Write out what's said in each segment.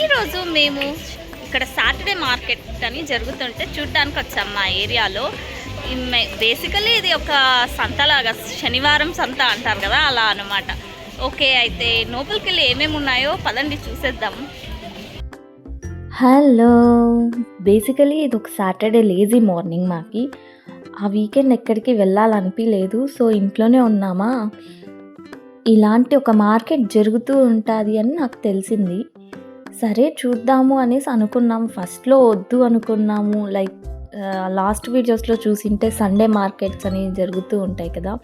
ఈరోజు మేము ఇక్కడ సాటర్డే మార్కెట్ అని జరుగుతుంటే చూడ్డానికి వచ్చాం మా ఏరియాలో. బేసికలీ ఇది ఒక సంతలాగా శనివారం సంత అంటారు కదా అలా అనమాట ఓకే అయితే లోపలికి వెళ్ళి ఏమేమి ఉన్నాయో పదండి చూసేద్దాం. హలో బేసికలీ ఇది ఒక సాటర్డే లేజీ మార్నింగ్ మాకి. ఆ వీకెండ్ ఎక్కడికి వెళ్ళాలనిపించలేదు సో ఇంట్లోనే ఉన్నామా? ఇలాంటి ఒక మార్కెట్ జరుగుతూ ఉంటుంది అని నాకు తెలిసింది. సరే చూద్దాము అనేసి అనుకున్నాం. ఫస్ట్లో వద్దు అనుకున్నాము. లైక్ లాస్ట్ వీడియోస్లో చూసింటే సండే మార్కెట్స్ అని జరుగుతూ ఉంటాయి కదా.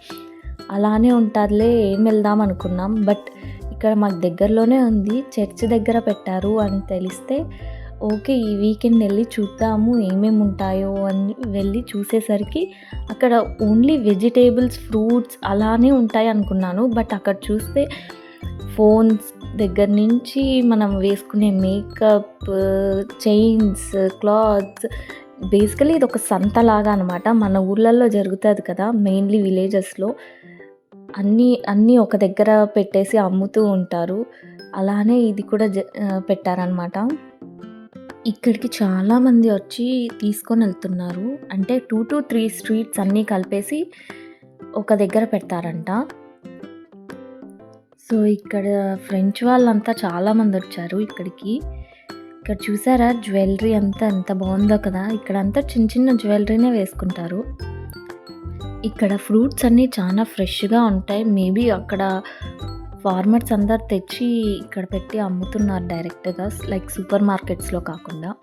అలానే ఉంటుందిలే ఏం వెళ్దాం అనుకున్నాం. బట్ ఇక్కడ మాకు దగ్గరలోనే ఉంది. చర్చ్ దగ్గర పెట్టారు అని తెలిస్తే ఓకే ఈ వీకెండ్ వెళ్ళి చూద్దాము ఏమేమి ఉంటాయో అని వెళ్ళి చూసేసరికి అక్కడ ఓన్లీ వెజిటేబుల్స్ ఫ్రూట్స్ అలానే ఉంటాయి అనుకున్నాను. బట్ అక్కడ చూస్తే ఫోన్స్ దగ్గర నుంచి మనం వేసుకునే మేకప్ చైన్స్ క్లాత్స్ బేసికలీ ఇది ఒక సంత లాగా అనమాట మన ఊళ్ళల్లో జరుగుతుంది కదా మెయిన్లీ విలేజెస్లో. అన్నీ అన్నీ ఒక దగ్గర పెట్టేసి అమ్ముతూ ఉంటారు. అలానే ఇది కూడా జ పెట్టారనమాట ఇక్కడికి చాలామంది వచ్చి తీసుకొని వెళ్తున్నారు. అంటే టూ టు త్రీ స్ట్రీట్స్ అన్నీ కలిపేసి ఒక దగ్గర పెడతారంట. సో ఇక్కడ ఫ్రెంచ్ వాళ్ళంతా చాలామంది వచ్చారు ఇక్కడికి. ఇక్కడ చూసారా? జ్యువెలరీ అంతా ఎంత బాగుందో కదా? ఇక్కడ అంతా చిన్న చిన్న జ్యువెలరీనే వేసుకుంటారు. ఇక్కడ ఫ్రూట్స్ అన్నీ చాలా ఫ్రెష్గా ఉంటాయి. మేబీ అక్కడ ఫార్మర్స్ అందరు తెచ్చి ఇక్కడ పెట్టి అమ్ముతున్నారు డైరెక్ట్గా లైక్ సూపర్ మార్కెట్స్లో కాకుండా.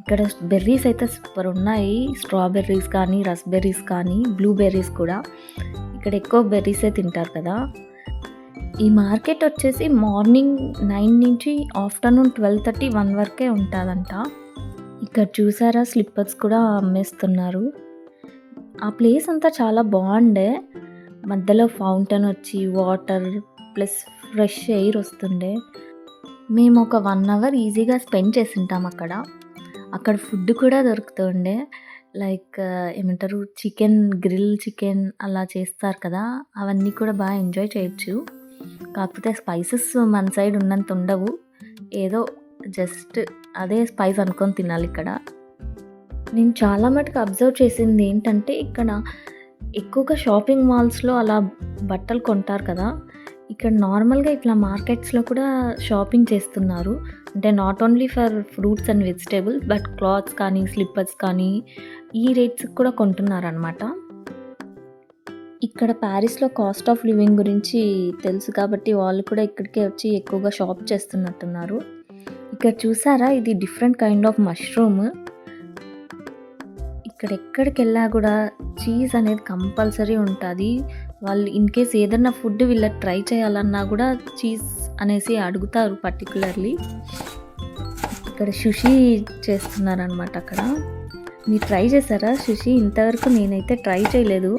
ఇక్కడ బెర్రీస్ అయితే సూపర్ ఉన్నాయి. స్ట్రాబెర్రీస్ కానీ రస్బెర్రీస్ కానీ బ్లూబెర్రీస్ కూడా. ఇక్కడ ఎక్కువ బెర్రీసే తింటారు కదా. ఈ మార్కెట్ వచ్చేసి మార్నింగ్ నైన్ నుంచి ఆఫ్టర్నూన్ ట్వెల్వ్ థర్టీ వన్ వరకే ఉంటుందంట. ఇక్కడ చూసారా స్లిప్పర్స్ కూడా అమ్మేస్తున్నారు. ఆ ప్లేస్ అంతా చాలా బాగుండే. మధ్యలో ఫౌంటైన్ వచ్చి వాటర్ ప్లస్ ఫ్రెష్ ఎయిర్ వస్తుండే. మేము ఒక వన్ అవర్ ఈజీగా స్పెండ్ చేసి ఉంటాం అక్కడ. అక్కడ ఫుడ్ కూడా దొరుకుతుండే. లైక్ ఏమంటారు చికెన్ గ్రిల్ చికెన్ అలా చేస్తారు కదా అవన్నీ కూడా బాగా ఎంజాయ్ చేయొచ్చు. కాకపోతే స్పైసెస్ మన సైడ్ ఉన్నంత ఉండవు. ఏదో జస్ట్ అదే స్పైస్ అనుకొని తినాలి ఇక్కడ. నేను చాలా మటుకు అబ్జర్వ్ చేసింది ఏంటంటే ఇక్కడ ఎక్కువగా షాపింగ్ మాల్స్లో అలా బట్టలు కొంటారు కదా ఇక్కడ నార్మల్గా ఇట్లా మార్కెట్స్లో కూడా షాపింగ్ చేస్తున్నారు. అంటే not only for fruits and vegetables but clothes కానీ స్లిప్పర్స్ కానీ ఈ రేట్స్కి కూడా కొంటున్నారనమాట ఇక్కడ ప్యారిస్లో కాస్ట్ ఆఫ్ లివింగ్ గురించి తెలుసు కాబట్టి వాళ్ళు కూడా ఇక్కడికే వచ్చి ఎక్కువగా షాప్ చేస్తున్నట్టున్నారు. ఇక్కడ చూసారా? ఇది డిఫరెంట్ కైండ్ ఆఫ్ మష్రూమ్ ఇక్కడ ఎక్కడికి వెళ్ళా కూడా చీజ్ అనేది కంపల్సరీ ఉంటుంది. వాళ్ళు ఇన్ కేస్ ఏదన్నా ఫుడ్ వీళ్ళకి ట్రై చేయాలన్నా కూడా చీజ్ అనేసి అడుగుతారు పర్టికులర్లీ ఇక్కడ సుషి చేస్తున్నారనమాట అక్కడ. మీరు ట్రై చేశారా సుషి ఇంతవరకు నేనైతే ట్రై చేయలేదు.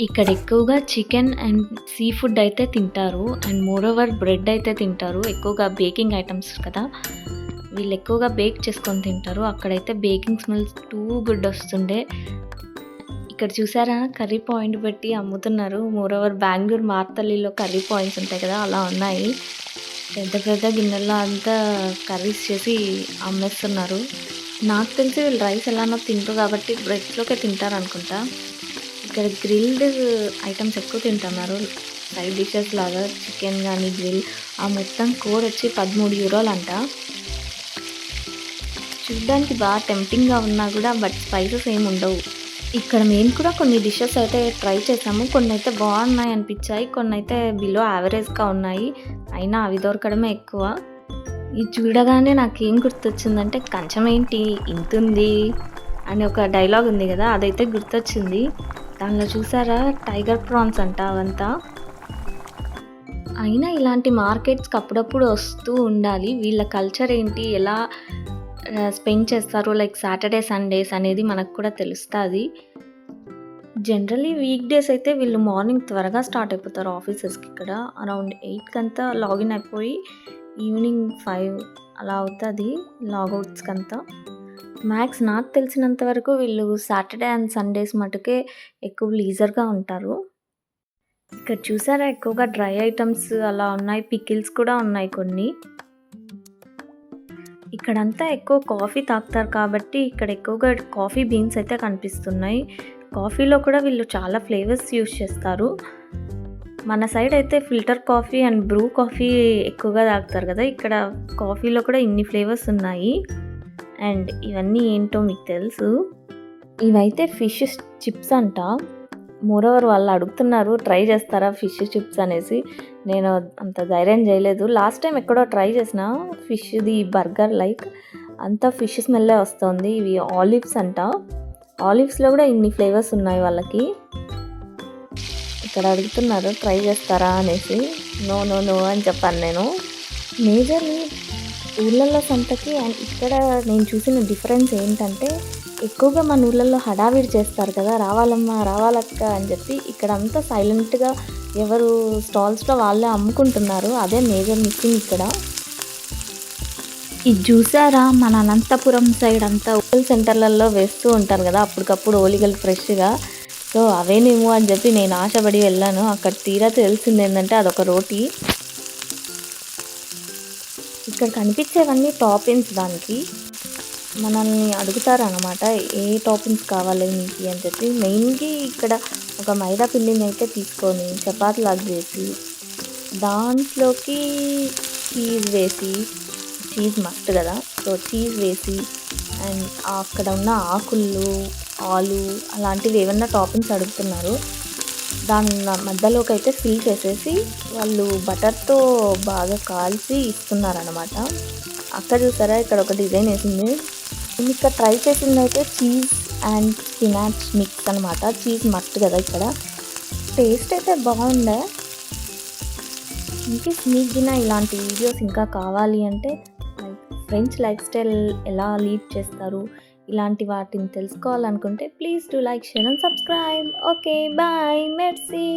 ఇక్కడ ఎక్కువగా చికెన్ అండ్ సీ ఫుడ్ అయితే తింటారు. అండ్ మోర్ ఓవర్ బ్రెడ్ అయితే తింటారు. ఎక్కువగా బేకింగ్ ఐటమ్స్ కదా. వీళ్ళు ఎక్కువగా బేక్ చేసుకొని తింటారు. అక్కడైతే బేకింగ్ స్మెల్స్ టూ గుడ్ వస్తుండే. ఇక్కడ చూసారా? కర్రీ పాయింట్ పెట్టి అమ్ముతున్నారు. మోర్ ఓవర్ బెంగళూరు మార్తల్లిలో కర్రీ పాయింట్స్ ఉంటాయి కదా అలా ఉన్నాయి. పెద్ద పెద్ద గిన్నెల్లో అంతా కర్రీస్ చేసి అమ్మేస్తున్నారు. నాకు తెలిసి వీళ్ళు రైస్ ఎలానో తింటారు కాబట్టి బ్రెడ్స్లోకే తింటారు అనుకుంటా. ఇక్కడ గ్రిల్డ్ ఐటమ్స్ ఎక్కువ తింటున్నారు. సైడ్ డిషెస్ లాగా చికెన్ కానీ గ్రిల్. ఆ మొత్తం కూర వచ్చి పదమూడు యూరోలు అంట. చూడ్డానికి బాగా టెంప్టింగ్గా ఉన్నా కూడా బట్ స్పైసెస్ ఏమి ఉండవు. ఇక్కడ మేము కూడా కొన్ని డిషెస్ అయితే ట్రై చేసాము. కొన్ని అయితే బాగున్నాయి అనిపించాయి. కొన్ని అయితే బిలో యావరేజ్గా ఉన్నాయి. అయినా అవి దొరకడమే ఎక్కువ. ఇది చూడగానే నాకు ఏం గుర్తొచ్చిందంటే కంచం ఏంటి? ఇంతుంది అని ఒక డైలాగ్ ఉంది కదా అదైతే గుర్తొచ్చింది. దానిలో చూసారా? టైగర్ ప్రాన్స్ అంట అవంతా. అయినా ఇలాంటి మార్కెట్స్కి అప్పుడప్పుడు వస్తూ ఉండాలి. వీళ్ళ కల్చర్ ఏంటి? ఎలా స్పెండ్ చేస్తారు లైక్ సాటర్డే సండేస్ అనేది మనకు కూడా తెలుస్తుంది. జనరలీ వీక్ డేస్ అయితే వీళ్ళు మార్నింగ్ త్వరగా స్టార్ట్ అయిపోతారు ఆఫీసెస్కి ఇక్కడ. అరౌండ్ ఎయిట్కి అంతా లాగిన్ అయిపోయి ఈవినింగ్ ఫైవ్ అలా అవుతుంది లాగౌట్స్కి అంతా మ్యాక్స్ నాకు తెలిసినంత వరకు వీళ్ళు సాటర్డే అండ్ సండేస్ మటుకే ఎక్కువ లీజర్గా ఉంటారు. ఇక్కడ చూసారా ఎక్కువగా డ్రై ఐటమ్స్ అలా ఉన్నాయి పికిల్స్ కూడా ఉన్నాయి కొన్ని. ఇక్కడంతా ఎక్కువ కాఫీ తాగుతారు కాబట్టి ఇక్కడ ఎక్కువగా కాఫీ బీన్స్ అయితే కనిపిస్తున్నాయి. కాఫీలో కూడా వీళ్ళు చాలా ఫ్లేవర్స్ యూస్ చేస్తారు. మన సైడ్ అయితే filter coffee and Bru coffee ఎక్కువగా తాగుతారు కదా. ఇక్కడ కాఫీలో కూడా ఇన్ని ఫ్లేవర్స్ ఉన్నాయి. అండ్ ఇవన్నీ ఏంటో మీకు తెలుసు. ఇవైతే ఫిష్ చిప్స్ అంట. మోరోవర్ వాళ్ళు అడుగుతున్నారు ట్రై చేస్తారా ఫిష్ చిప్స్ అనేసి? నేను అంత ధైర్యం చేయలేదు. లాస్ట్ టైం ఎక్కడో ట్రై చేసిన ఫిష్ది బర్గర్ లైక్ అంతా ఫిష్ స్మెల్లే వస్తుంది. ఇవి ఆలివ్స్ అంట. ఆలివ్స్లో కూడా ఇన్ని ఫ్లేవర్స్ ఉన్నాయి వాళ్ళకి. ఇక్కడ అడుగుతున్నారు ట్రై చేస్తారా? అనేసి. నో నో నో అని చెప్పాను నేను. మేజర్లీ ఊళ్ళల్లో సంతకి అండ్ ఇక్కడ నేను చూసిన డిఫరెన్స్ ఏంటంటే ఎక్కువగా మన ఊళ్ళల్లో హడావిడి చేస్తారు కదా రావాలమ్మా రావాలక్క అని చెప్పి ఇక్కడ అంతా సైలెంట్గా ఎవరు స్టాల్స్లో వాళ్ళే అమ్ముకుంటున్నారు. అదే మేజర్ మిస్సింగ్ ఇక్కడ. ఇది చూసారా? మన అనంతపురం సైడ్ అంతా ఓల్ సెంటర్లలో వేస్తూ ఉంటారు కదా అప్పటికప్పుడు ఓలిగలు ఫ్రెష్గా. సో అవేనేమో అని చెప్పి నేను ఆశపడి వెళ్ళాను. అక్కడ తీరా తెలిసింది ఏంటంటే అదొక రోటీ. ఇక్కడ కనిపించేవన్నీ టాపిన్స్ దానికి. మనల్ని అడుగుతారనమాట ఏ టాపింగ్స్ కావాలి మీకు అని చెప్పి. మెయిన్గా ఇక్కడ ఒక మైదా పిండిని అయితే తీసుకొని చపాతీలాగా చేసి దాంట్లోకి చీజ్ వేసి చీజ్ మస్ట్ కదా. సో చీజ్ వేసి అండ్ అక్కడ ఉన్న ఆకుళ్ళు ఆలు అలాంటివి ఏమన్నా టాపింగ్స్ అడుగుతున్నారు దాని మధ్యలోకి అయితే ఫిల్ చేసేసి వాళ్ళు బటర్తో బాగా కాల్చి ఇస్తున్నారనమాట అక్కడ చూసారా ఇక్కడ ఒక డిజైన్ వేసింది. నేను ఇక్కడ ట్రై చేసింది అయితే చీజ్ అండ్ స్పినాచ్ మిక్స్ అనమాట చీజ్ మస్ట్ కదా ఇక్కడ. టేస్ట్ అయితే బాగుండే. ఇంకే మీకు గిన ఇలాంటి వీడియోస్ ఇంకా కావాలి అంటే ఫ్రెంచ్ లైఫ్ స్టైల్ ఎలా లీడ్ చేస్తారు ఇలాంటి వాటిని తెలుసుకోవాలనుకుంటే please do like share and subscribe. Okay bye mercy.